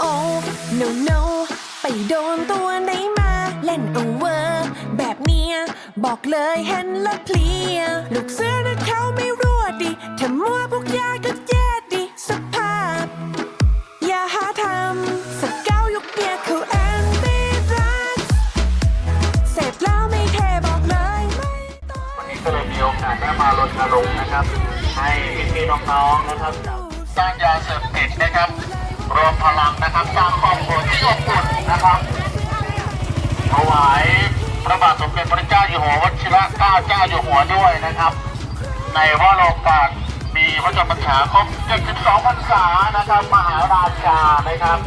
โอ้ no no ไปโดนตัวไหนมา เล่นเอาเวอร์ แบบเนี้ย บอกเลยเห็นและเพลีย ลูกเสือนะเขาไม่ เลยมีโอกาสได้มารณรงค์นะครับ ให้พี่ๆน้องๆนะครับสร้างยาเสพติดนะครับ รวมพลังนะครับสร้างครอบครัวที่อบอุ่นนะครับถวายพระบาทสมเด็จพระเจ้าอยู่หัววชิระเกล้าเจ้าอยู่หัวด้วยนะครับ ในวโรกาสมีพระชนมพรรษาครบ72พรรษานะครับ มหาราชานะครับ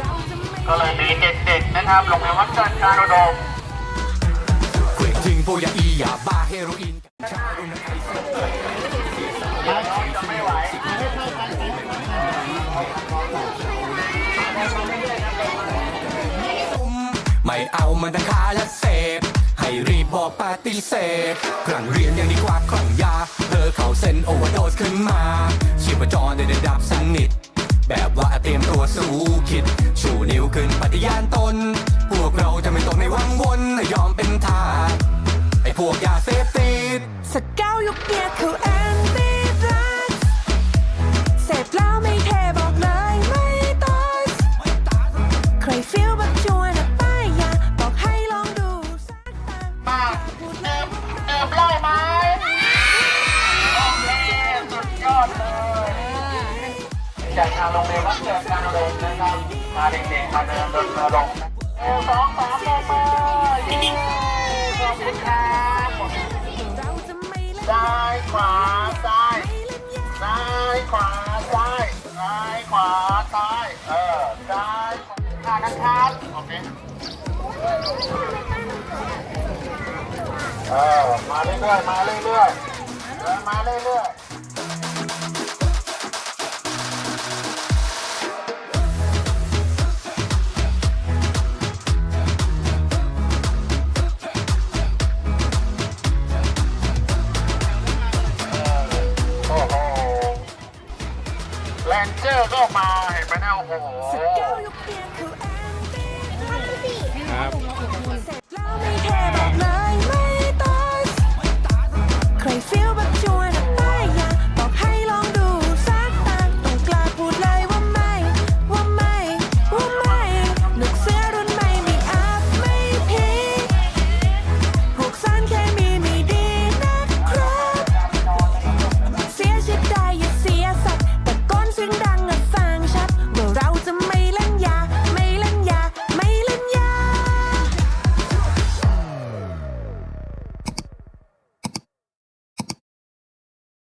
ก็เลยมีเด็กๆนะครับโรงเรียนวัดจันทร์การอุดมเกรดทิ้งโเฮโรอีนกัญชารุนไอซไม่ไหวไม่เอามันทั้งค้าและเสพ ให้รีบบอกปฏิเสธครั้งเรียนยังดีกว่าครั้งยา เธอเข้าเส้นโอเวอร์โดสขึ้นมาชีพจรได้ได้ดับสนิทแบบว่าเตรียมตัวสู้คิด ชูนิ้วขึ้นปฏิญาณตน พวกเราจะไม่ตกในวังวนยอมเป็นทาสไอ้พวกยา กางโรงเรียนวัดเกิดการลงนะครับมาเด็กๆมาเดินรณรงค์หนึ่งสองสามโมเบอร์เย้ขอบคุณครับซ้ายขวาซ้ายซ้ายขวาซ้ายซ้ายขวาซ้ายเออซ้ายขวานะครับโอเคเออมาเรื่อยๆมาเรื่อยๆเดินมาเรื่อยๆ นเจอร์ก็มาเห็นไหมเนี่ยโอ้โห สเกายุกเนียเขาแอ